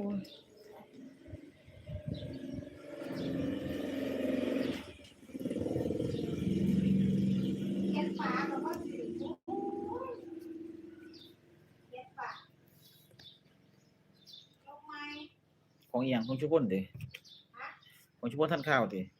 อ้ยเก็บปลาก็ถืองอ้ยเก็บปลาลงม้ของอีหยังของชุบนติของชุบนท่านข้าวติเอ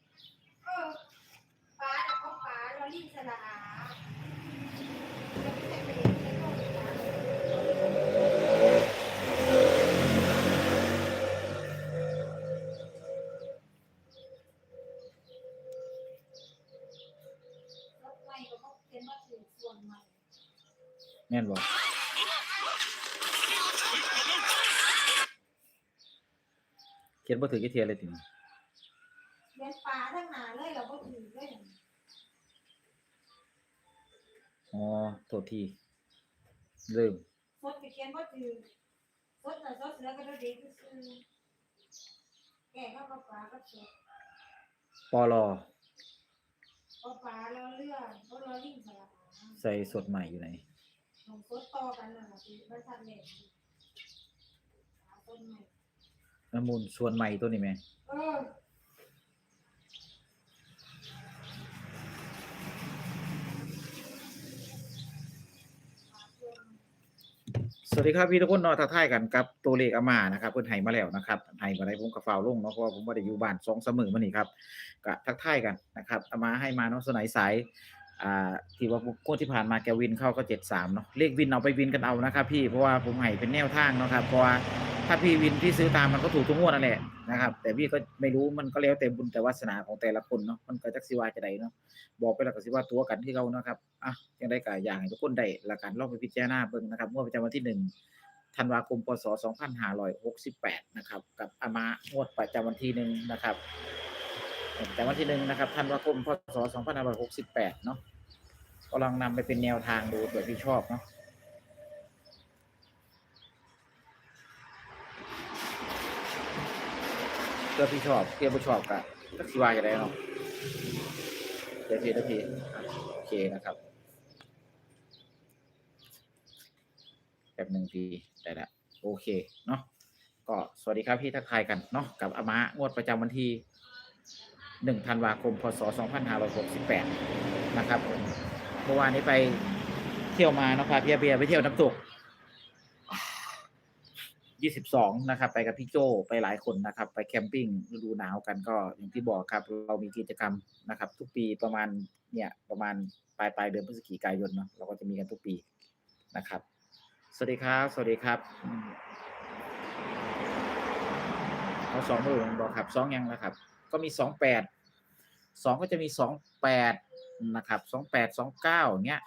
แม่นบ่เขียนบ่ถือกี่เทียเลยติเลี้ยงปลาทั้งหนาเลยเราบ่ถือเลยอ๋อโทษทีลืมสดก็เขียนบ่ถือสดน่ะสดเสือก็เด็กซื่อแก่ก็ปลาก็สดปอลอพอปลาเราเลือกก็เราลิ่งสลับใส่สดใหม่อยู่ไหน ของสดต่อกันน่ะที่บริษัทเล็กปลาต้นใหม่น้ำมูลส่วนใหม่ตัวนี้แม่เออสวัสดีครับพี่ทุกคนเนาะทักทายกันกับตัวเลขอามานะครับเพิ่นให้มาแล้วนะครับให้มาได้ผมก็ฟ้าวลงเนาะเพราะว่าผมบ่ได้อยู่บ้าน2 3มื้อมานี่ครับก็ทักทายกันนะครับอามาให้มาเนาะสนัยสาย อ่าที่ว่างวดที่ผ่านมาแกวินเข้าก็73เนาะเลขวินเอาไปวินกันเอานะครับ พี่เพราะว่าผมให้เป็นแนวทางเนาะครับเพราะว่าถ้าพี่วินพี่ซื้อตามมันก็ถูกทุกงวดนั่นแหละนะครับ แต่พี่ก็ไม่รู้มันก็แล้วแต่บุญแต่วาสนาของแต่ละคนเนาะมันก็จักสิวาจะไดเนาะบอกไปแล้วก็สิว่าตัวกันที่เรานะครับอะจังได๋ก็อย่ากให้ทุกคนได้ละกันลองไปพิจารณาเบิ่งนะครับงวดประจำวันที่หนึ่งธันวาคมพศ2568 นะครับ กับอามา งวดประจำวันที่หนึ่งนะครับ ประจำวันที่หนึ่งนะครับธันวาคมพศ2568 เนาะก็ลองนำไปเป็นแนวทางดูเผื่อที่ชอบเนาะเพื่อที่ชอบเพื่อผู้ชอบก็ก็สิว่าจะได้เนาะเดี๋ยวทีเดี๋ยวทีโอเคนะครับแป๊บหนึ่งทีได้ละโอเคเนาะก็สวัสดีครับพี่ทักทายกันเนาะกับอามะงวดประจำวันที่ หนึ่งธันวาคม พศสองพันห้าร้อยหกสิบแปดนะครับผมเมื่อวานนี้ไปเที่ยวมานะพาเพียเบียไปเที่ยวน้ำตกยี่สิบสองนะครับ ไปกับพี่โจไปหลายคนนะครับ ไปแคมปิ้งฤดูหนาวกันก็อย่างที่บอกครับ เรามีกิจกรรมนะครับ ทุกปีประมาณเนี่ยประมาณปลายปลายเดือนพฤศจิกายนเนาะเราก็จะมีกันทุกปีนะครับ สวัสดีครับ สวัสดีครับเอาสองมือบอกครับสองยังนะครับ ก็มีสองแปดสองก็จะมีสองแปดนะครับสองแปดสองเก้าเนี้ย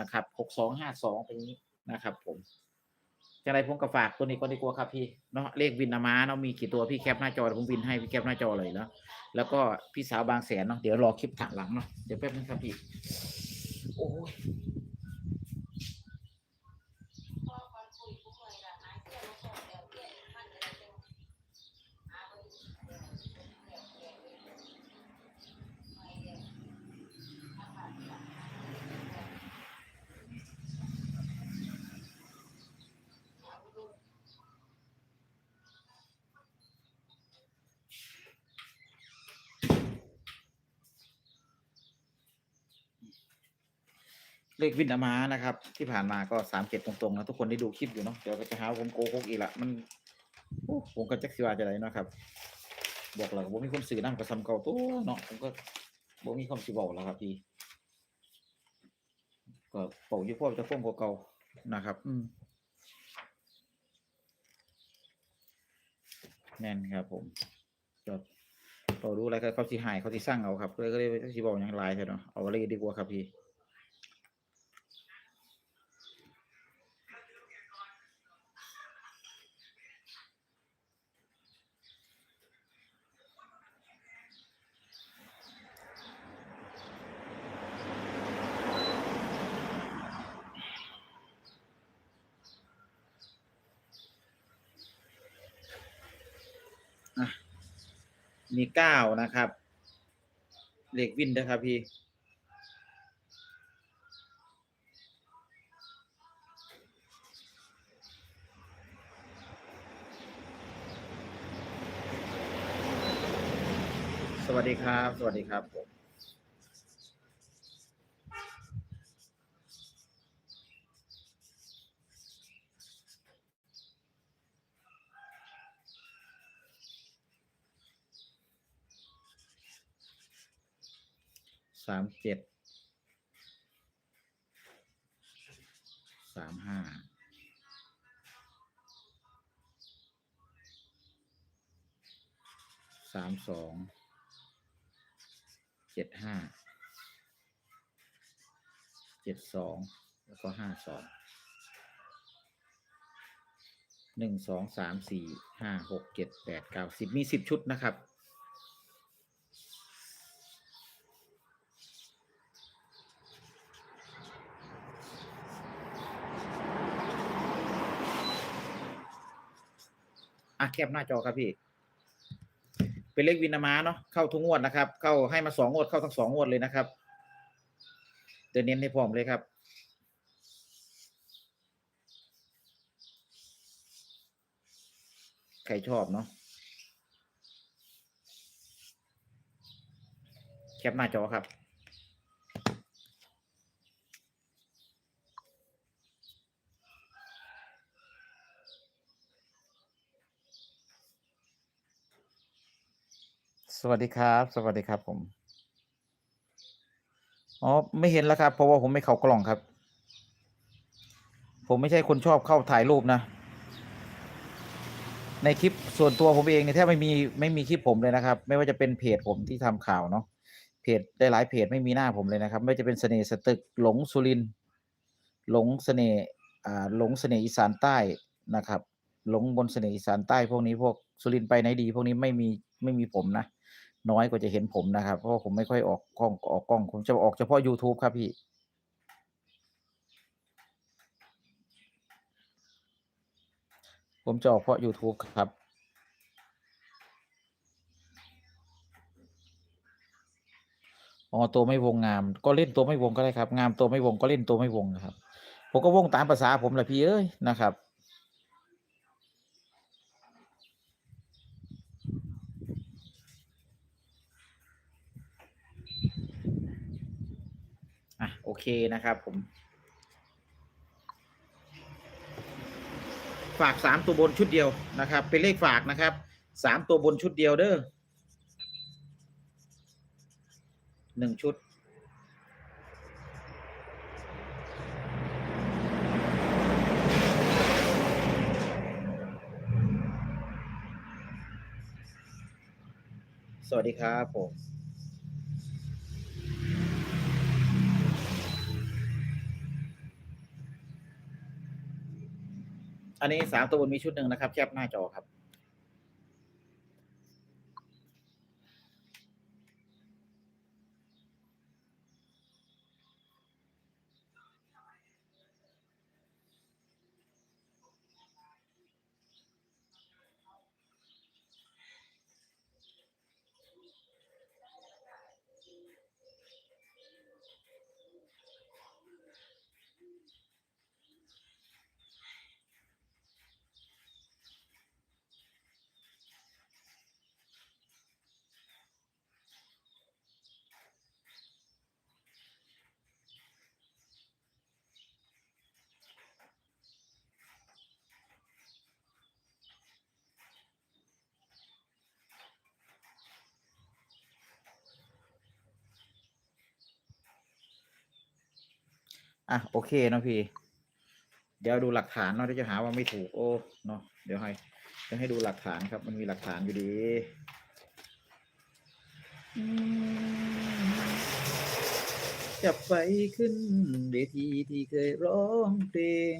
นะครับหกสองห้าสองตรงนี้นะครับ ผมจะไรผมก็ฝากตัวนี้ก็ดีกว่าครับพี่เนาะเลขวินอามาเนาะมีกี่ตัวพี่แคปหน้าจอผมวินให้พี่แคปหน้าจอเลยแล้วแล้วก็พี่สาวบางแสนเนาะเดี๋ยวรอคลิปถัดหลังเนาะเดี๋ยวแป๊บนึงครับพี่โอ้ย เลขวินอามานะครับ ที่ผ่านมาก็สามเจ็ดตรงๆนะทุกคนได้ดูคลิปอยู่เนาะเดี๋ยวก็จะหาว่าผมโกหกอีกละมันผมก็จักสิว่าจะไรเนาะครับบอกแล้วผมมีคนสื่อนั่งประซำเก่าตัวเนาะผมก็ผมมีความสิบอกแล้วครับพี่ก็เป่ายู่พ่อจะฟ้องกว่าเก่านะครับ อืมแน่นครับผมก็เรารู้อะไรก็เขาสิหายเขาสิสร้างเอาครับเลยก็เลยสิบอกอย่างไรใช่เนาะเอาอะไรดีกว่าครับพี่ มีเก้านะครับเหล็กวินนะครับพี่ สวัสดีครับ สวัสดีครับผม สามเจ็ดสามห้าสามสองเจ็ดห้าเจ็ดสองแล้วก็ห้าสองหนึ่งสองสามสี่ห้าหกเจ็ดแปดเก้าสิบมีสิบชุดนะครับ แคปหน้าจอครับพี่ เป็นเลขวินามาเนาะเข้าทุกงวดนะครับ เข้าให้มาสองงวดเข้าทั้งสองงวดเลยนะครับเดี๋ยวเน้นให้พร้อมเลยครับใครชอบเนาะแคปหน้าจอครับ วัสดีครับ สวัสดีครับผม อ๋อ ไม่เห็นแล้วครับ เพราะว่าผมไม่เข้ากล่องครับ ผมไม่ใช่คนชอบเข้าถ่ายรูปนะ ในคลิปส่วนตัวผมเองเนี่ยแทบไม่มีไม่มีคลิปผมเลยนะครับ ไม่ว่าจะเป็นเพจผมที่ทำข่าวเนาะ เพจได้หลายเพจไม่มีหน้าผมเลยนะครับ ไม่ว่าจะเป็นเสน่ห์สตึกหลงสุริน หลงเสน่ห์อ่าหลงเสน่ห์อีสานใต้นะครับ หลงบนเสน่ห์อีสานใต้พวกนี้พวกสุรินไปไหนดี พวกนี้ไม่มีไม่มีผมนะ น้อยกว่าจะเห็นผมนะครับ เพราะผมไม่ค่อยออกกล้องออกกล้อง ผมจะออกเฉพาะ YouTube ครับพี่ ผมจะออกเพราะ YouTube ครับอ๋อตัวไม่วงงาม ก็เล่นตัวไม่วงก็ได้ครับ งามตัวไม่วงก็เล่นตัวไม่วงนะครับ ผมก็วงตามภาษาผมแหละพี่เอ้ยนะครับ โอเคนะครับผม ฝากสามตัวบนชุดเดียวนะครับ เป็นเลขฝากนะครับสามตัวบนชุดเดียวเด้อหนึ่งชุดสวัสดีครับผม อันนี้สามตัวบนมีชุดหนึ่งนะครับแคปหน้าจอครับ อะโอเคเนาะพี่ เดี๋ยวดูหลักฐานเนาะเดี๋ยวจะหาว่าไม่ถูกโอ้เนาะเดี๋ยวให้เดี๋ยวให้ดูหลักฐานครับ มันมีหลักฐานอยู่ดีจะไปขึ้นเวทีที่เคยร้องเพลง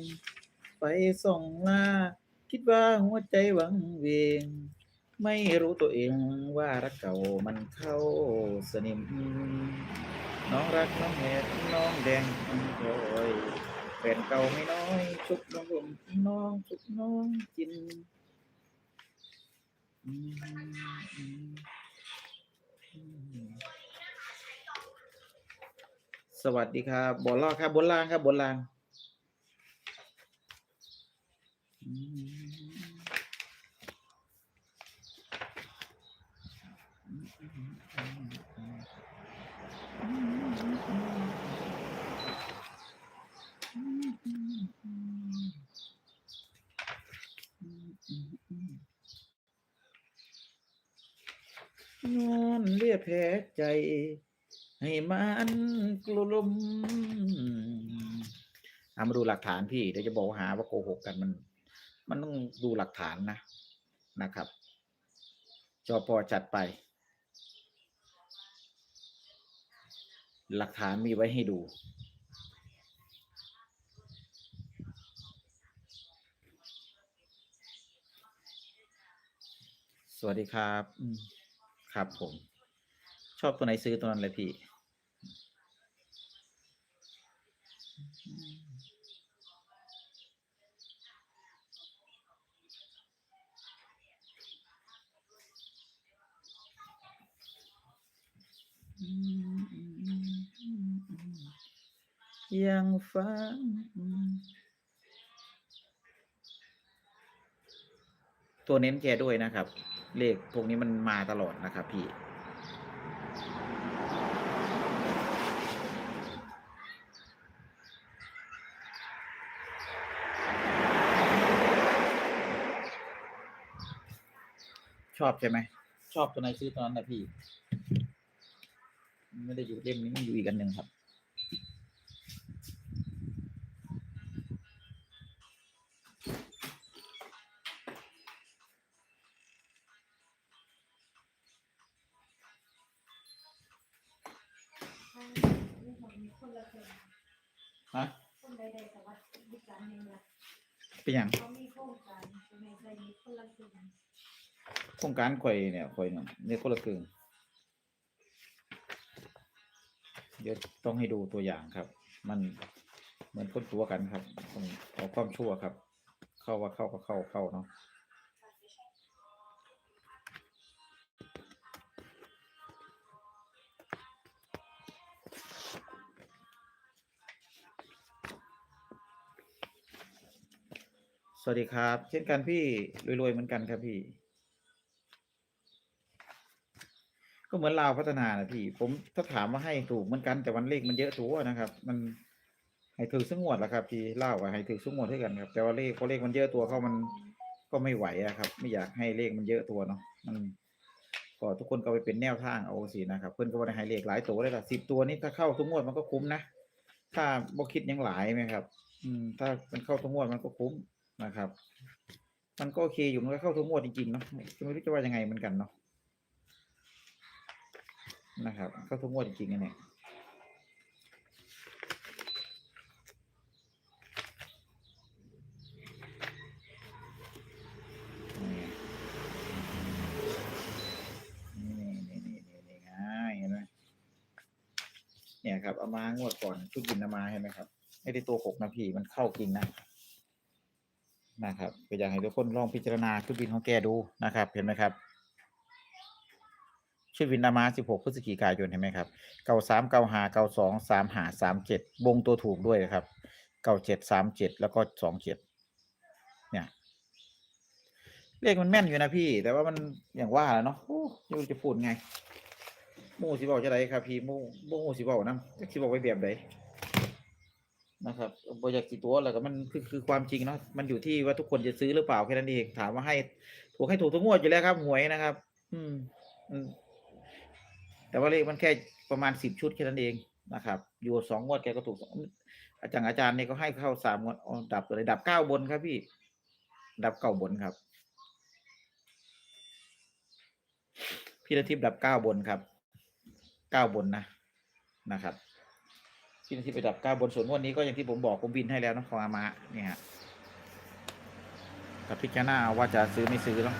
ไปส่องหน้าคิดว่าหัวใจหวังเวง ไม่รู้ตัวเองว่ารักเก่ามันเข้าสนิม น้องรักน้องเหบน้องแดงน้องพลอยแฟนเก่าไม่น้อยชุบน้องผมน้องชุบน้องกินสวัสดีครับบนล่างครับบนล่างครับบนล่างอืม นอนเลียแผลใจ ให้ มันกลุ่มเอามาดูหลักฐานพี่เดี๋ยวจะบอกหาว่าโกหกกันมัน มันต้องดูหลักฐานนะนะครับจอพอจัดไป หลักฐานมีไว้ให้ดู สวัสดีครับ ครับผม ชอบตัวไหนซื้อตัวนั้นเลยพี่ ยังฟังตัวเน้นแกด้วยนะครับ เลขพวกนี้มันมาตลอดนะครับ พี่ ชอบใช่ไหม ชอบตัวไหนซื้อตัวนั้นนะพี่ ไม่ได้อยู่เล่มนี้อยู่อีกอันหนึ่งครับ เป็นอย่างโครงการคนละคนโครงการข่อยเนี่ยข่อยเนี่ยนี่คนละครึ่งเดี๋ยวต้องให้ดูตัวอย่างครับ มันเหมือนคนตัวกันครับต้องเอาความชั่วครับ เข้าว่าเข้าก็เข้าเข้าเนาะ วัสดีครับ เช่นกันพี่รวยๆเหมือนกันครับพี่ ก็เหมือนลาวพัฒนานะพี่ ผมถ้าถามว่าให้ถูกเหมือนกันแต่วันเลขมันเยอะตัวนะครับ มันให้ถือสงวดแหละครับ พี่เล่าวกับให้ถือสงวดให้กันครับ แต่ว่าเลขพอเลขมันเยอะตัวเข้ามันก็ไม่ไหวอะครับ ไม่อยากให้เลขมันเยอะตัวเนาะมันก็ทุกคนก็ไปเป็นแนวทางเอาสินะครับ เพื่อนก็ว่าได้ให้เลขหลายตัวเลยละสิบตัวนี้ถ้าเข้าทุกงวดมันก็คุ้มนะถ้าบ่คิดยังหลายไหมครับ อืม ถ้ามันเข้าทุกงวดมันก็คุ้ม นะครับ มันก็โอเคอยู่มันก็เข้าทุกงวดจริงๆเนาะไม่รู้จะว่ายังไงเหมือนกันเนาะนะครับ เข้าทุกงวดจริงๆอันเนี่ยนี่นี่นี่นี่เห็นไหมเนี่ยครับเอามางวดก่อนชุดบินเอามาเห็นไหมครับไม่ได้ตัวหกนะพี่มันเข้าจริงนะ นะครับก็อยากให้ทุกคนลองพิจารณาชุดบินของแกดูนะครับ เห็นไหมครับชื่อวินนามา16พฤศจิกายนเห็นไหมครับ93 95 92 35 37วงตัวถูกด้วยครับ97 37แล้วก็27เนี่ยเลขมันแม่นอยู่นะพี่ แต่ว่ามันอย่างว่าแหละเนาะโอ้ยไม่รู้จะพูดไงมู่สิบอกจะไดครับพี่มู่บ่ฮู้สิบอกนำจักสิบอกไว้แบบใดน นะครับบ่อยาคกสิตัวแล้วก็มันคือคือความจริงเนาะมันอยู่ที่ว่าทุกคนจะซื้อหรือเปล่าแค่นั้นเองถามว่าให้ถูกให้ถูกทุกงวดอยู่แล้วครับหวยนะครับ อืม แต่ว่าเลขมันแค่ประมาณสิบชุดแค่นั้นเองนะครับ อยู่สองงวดแกก็ถูกอาจารย์อาจารย์เนี่ยก็ให้เข้าสามงวดดับเลยดับเก้าบนครับพี่ ดับเก้าบนครับ พี่นาทิพย์ดับเก้าบนครับเก้าบนนะนะครับ พี่นาทิพย์ไปดับเก้าบนส่วนวดนี้ก็อย่างที่ผมบอกผมบินให้แล้วนะของอามะเนี่ยฮะกับพิจารณาว่าจะซื้อไม่ซื้อแล้ว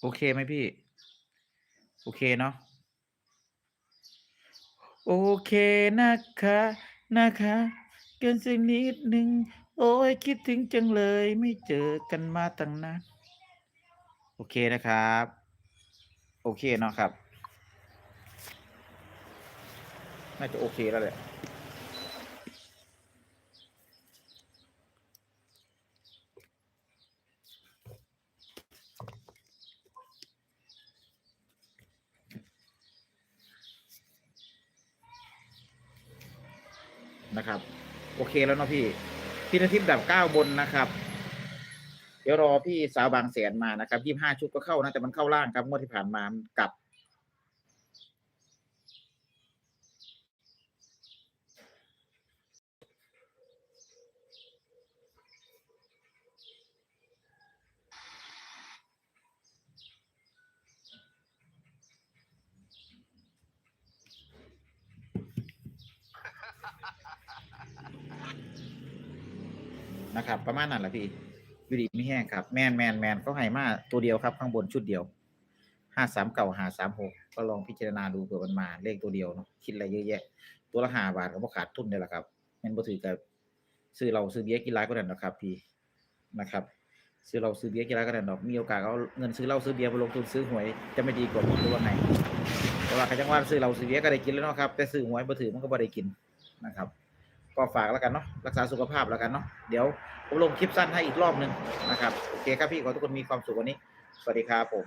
โอเคไหมพี่ เคเนาะโอเคนะคะ นะคะเกินสักนิดหนึ่งโอ้ยคิดถึงจังเลย ไม่เจอกันมาตั้งนานโอเคนะครับ โอเคเนาะครับ น่าจะโอเคแล้วแหละ นะครับ โอเคแล้วเนาะพี่พี่นาทิพย์ดับเก้าบนนะครับ เดี๋ยวรอพี่สาวบางแสนมานะครับยี่ห้าชุดก็เข้านะแต่มันเข้าล่างครับงวดที่ผ่านมามันกลับ นะครับ ประมาณนั้นแหละพี่อยู่ดีไม่แห้งครับ แมนแมนแมนเขาให้มาตัวเดียวครับ ข้างบนชุดเดียวห้าสามเก่าหาสามหกก็ลองพิจารณาดูเผื่อมันมาเลขตัวเดียวเนาะคิดอะไรเยอะแยะ ตัวละห้าบาทก็บ่ขาดทุนเลยละครับแม่นบ่ถือกับซื้อเราซื้อเบียร์กินร้ายก็ได้นะครับ พี่นะครับ ซื้อเราซื้อเบียร์กินร้ายก็ได้ดอกมีโอกาสเอาเงินซื้อเหล้าซื้อเบียร์ไปลงทุนซื้อหวยจะไม่ดีกว่าหรือว่าไงแต่ว่าใครจังว่าซื้อเราซื้อเบียร์ก็ได้กินแล้วเนาะครับแต่ซื้อหวยบ่ถือมันก็บ่ได้กินนะครับ ก็ฝากแล้วกันเนาะรักษาสุขภาพแล้วกันเนาะเดี๋ยวผมลงคลิปสั้นให้อีกรอบหนึ่งนะครับโอเคครับพี่ขอทุกคนมีความสุขวันนี้ สวัสดีครับผม